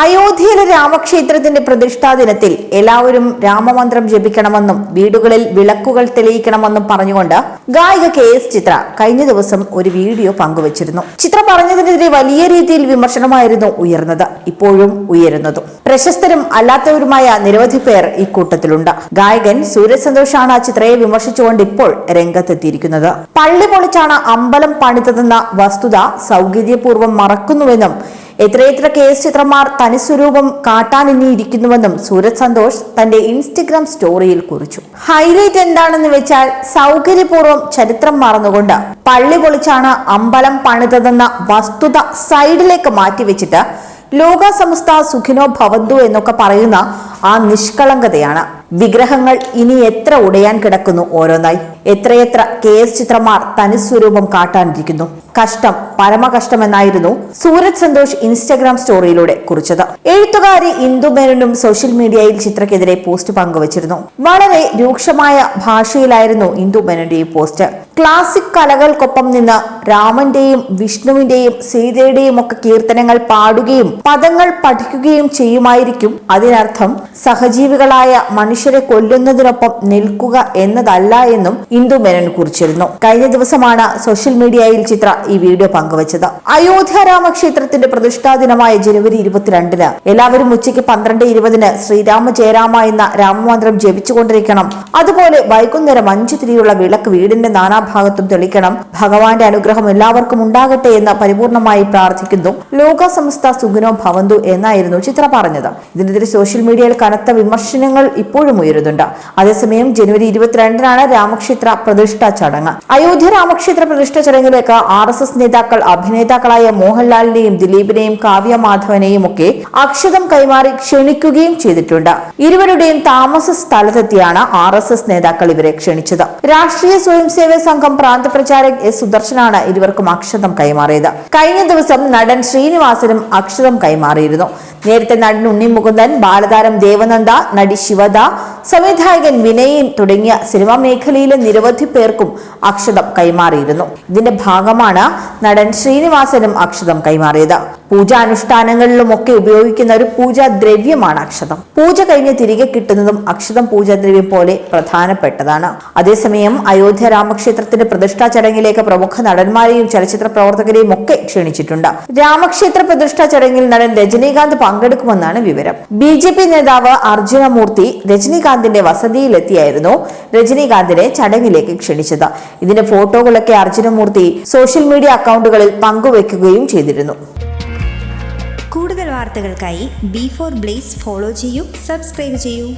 അയോധ്യയിലെ രാമക്ഷേത്രത്തിന്റെ പ്രതിഷ്ഠാ ദിനത്തിൽ എല്ലാവരും രാമമന്ത്രം ജപിക്കണമെന്നും വീടുകളിൽ വിളക്കുകൾ തെളിയിക്കണമെന്നും പറഞ്ഞുകൊണ്ട് ഗായിക കെ എസ് ചിത്ര കഴിഞ്ഞ ദിവസം ഒരു വീഡിയോ പങ്കുവച്ചിരുന്നു. ചിത്ര പറഞ്ഞതിനെതിരെ വലിയ രീതിയിൽ വിമർശനമായിരുന്നു ഉയർന്നത്. ഇപ്പോഴും ഉയരുന്നതും. പ്രശസ്തരും അല്ലാത്തവരുമായ നിരവധി പേർ ഇക്കൂട്ടത്തിലുണ്ട് ഗായകൻ സൂര്യസന്തോഷാണ് ചിത്രയെ വിമർശിച്ചുകൊണ്ട് ഇപ്പോൾ രംഗത്തെത്തിയിരിക്കുന്നത്. പള്ളി പൊളിച്ചാണ് അമ്പലം പണിതതെന്ന വസ്തുത സൗകര്യപൂർവം മറക്കുന്നുവെന്നും എത്രയെത്ര കേസ് ചിത്രമാർ തനിസ്വരൂപം കാട്ടാനിനിയിരിക്കുന്നുവെന്നും സൂരജ് സന്തോഷ് തന്റെ ഇൻസ്റ്റഗ്രാം സ്റ്റോറിയിൽ കുറിച്ചു. ഹൈലൈറ്റ് എന്താണെന്ന് വെച്ചാൽ സൗകര്യപൂർവം ചരിത്രം മറന്നുകൊണ്ട് പള്ളി പൊളിച്ചാണ് അമ്പലം പണിതതെന്ന വസ്തുത സൈഡിലേക്ക് മാറ്റിവെച്ചിട്ട് ലോക സമസ്ത സുഖിനോ ഭവന്തു എന്നൊക്കെ പറയുന്ന ആ നിഷ്കളങ്കതയാണ്. വിഗ്രഹങ്ങൾ ഇനി എത്ര ഉടയാൻ കിടക്കുന്നു ഓരോന്നായി. എത്രയെത്ര കേസ് ചിത്രമാർ തനിസ്വരൂപം കാട്ടാനിരിക്കുന്നു. കഷ്ടം പരമകഷ്ടമെന്നായിരുന്നു സൂരജ് സന്തോഷ് ഇൻസ്റ്റഗ്രാം സ്റ്റോറിയിലൂടെ കുറിച്ചത്. എഴുത്തുകാരി ഇന്ദു മേനനും സോഷ്യൽ മീഡിയയിൽ ചിത്രക്കെതിരെ പോസ്റ്റ് പങ്കുവച്ചിരുന്നു. വളരെ രൂക്ഷമായ ഭാഷയിലായിരുന്നു ഇന്ദു മേനന്റെ പോസ്റ്റ്. ക്ലാസിക് കലകൾക്കൊപ്പം നിന്ന് രാമന്റെയും വിഷ്ണുവിന്റെയും സീതയുടെയും ഒക്കെ കീർത്തനങ്ങൾ പാടുകയും പദങ്ങൾ പഠിക്കുകയും ചെയ്യുമായിരിക്കും അതിനർത്ഥം സഹജീവികളായ മനുഷ്യരെ കൊല്ലുന്നതിനൊപ്പം നിൽക്കുക എന്നതല്ല എന്നും ഇന്ദു മേനൻ കുറിച്ചിരുന്നു. കഴിഞ്ഞ ദിവസമാണ് സോഷ്യൽ മീഡിയയിൽ ചിത്ര ഈ വീഡിയോ പങ്കുവച്ചത്. അയോധ്യ രാമക്ഷേത്രത്തിന്റെ പ്രതിഷ്ഠാ ദിനമായ ജനുവരി ഇരുപത്തിരണ്ടിന് എല്ലാവരും ഉച്ചയ്ക്ക് പന്ത്രണ്ട് ഇരുപതിന് ശ്രീരാമ ജയരാമ എന്ന രാമമന്ത്രം ജപിച്ചുകൊണ്ടിരിക്കണം. അതുപോലെ വൈകുന്നേരം അഞ്ചു തിരിയുള്ള വിളക്ക് വീടിന്റെ നാനാഭാഗത്തും തെളിക്കണം. ഭഗവാന്റെ അനുഗ്രഹം എല്ലാവർക്കും ഉണ്ടാകട്ടെ എന്ന് പരിപൂർണമായി പ്രാർത്ഥിക്കുന്നു ലോക സംസ്ഥ സുഗുണോ ഭവന്തു എന്നായിരുന്നു ചിത്ര പറഞ്ഞത്. ഇതിനെതിരെ സോഷ്യൽ മീഡിയയിൽ കനത്ത വിമർശനങ്ങൾ ഇപ്പോഴും ഉയരുന്നുണ്ട്. അതേസമയം ജനുവരി ഇരുപത്തിരണ്ടിനാണ് രാമക്ഷേത്ര പ്രതിഷ്ഠാ ചടങ്ങ്. അയോധ്യ രാമക്ഷേത്ര പ്രതിഷ്ഠ ചടങ്ങിലേക്ക് ആർ എസ് എസ് നേതാക്കൾ അഭിനേതാക്കളായ മോഹൻലാലിനെയും ദിലീപിനെയും കാവ്യ മാധവനെയും ഒക്കെ അക്ഷതം കൈമാറി ക്ഷണിക്കുകയും ചെയ്തിട്ടുണ്ട്. ഇരുവരുടെയും താമസ സ്ഥലത്തെത്തിയാണ് ആർ എസ് എസ് നേതാക്കൾ ഇവരെ ക്ഷണിച്ചത്. രാഷ്ട്രീയ സ്വയം സേവക സംഘം പ്രാന്ത പ്രചാരക് എസ് സുദർശനാണ് ഇരുവർക്കും അക്ഷതം കൈമാറിയത്. കഴിഞ്ഞ ദിവസം നടൻ ശ്രീനിവാസനും അക്ഷതം കൈമാറിയിരുന്നു. നേരത്തെ നടൻ ഉണ്ണി മുകുന്ദൻ ബാലതാരം ദേവനന്ദ നടി ശിവദ സംവിധായകൻ വിനയൻ തുടങ്ങിയ സിനിമാ മേഖലയിലെ നിരവധി പേർക്കും അക്ഷതം കൈമാറിയിരുന്നു. ഇതിന്റെ ഭാഗമാണ് നടൻ ശ്രീനിവാസനും അക്ഷതം കൈമാറിയത്. പൂജാനുഷ്ഠാനങ്ങളിലുമൊക്കെ ഉപയോഗിക്കുന്ന ഒരു പൂജാ ദ്രവ്യമാണ് അക്ഷതം. പൂജ കഴിഞ്ഞ് തിരികെ കിട്ടുന്നതും അക്ഷതം പൂജാദ്രവ്യം പോലെ പ്രധാനപ്പെട്ടതാണ്. അതേസമയം അയോധ്യ രാമക്ഷേത്രത്തിന്റെ പ്രതിഷ്ഠാ ചടങ്ങിലേക്ക് പ്രമുഖ നടന്മാരെയും ചലച്ചിത്ര പ്രവർത്തകരെയും ഒക്കെ ക്ഷണിച്ചിട്ടുണ്ട്. രാമക്ഷേത്ര പ്രതിഷ്ഠാ ചടങ്ങിൽ നടൻ രജനീകാന്ത് പങ്കെടുക്കുമെന്നാണ് വിവരം. ബി ജെ പി നേതാവ് അർജുനമൂർത്തി രജനീകാന്തിന്റെ വസതിയിലെത്തിയായിരുന്നു രജനീകാന്തിനെ ചടങ്ങിലേക്ക് ക്ഷണിച്ചത്. ഇതിന്റെ ഫോട്ടോകളൊക്കെ അർജുനമൂർത്തി സോഷ്യൽ മീഡിയ അക്കൗണ്ടുകളിൽ പങ്കുവെക്കുകയും ചെയ്തിരുന്നു. കൂടുതൽ വാർത്തകൾക്കായി ബി ഫോർ ബ്ലേസ് ഫോളോ ചെയ്യൂ സബ്സ്ക്രൈബ് ചെയ്യൂ.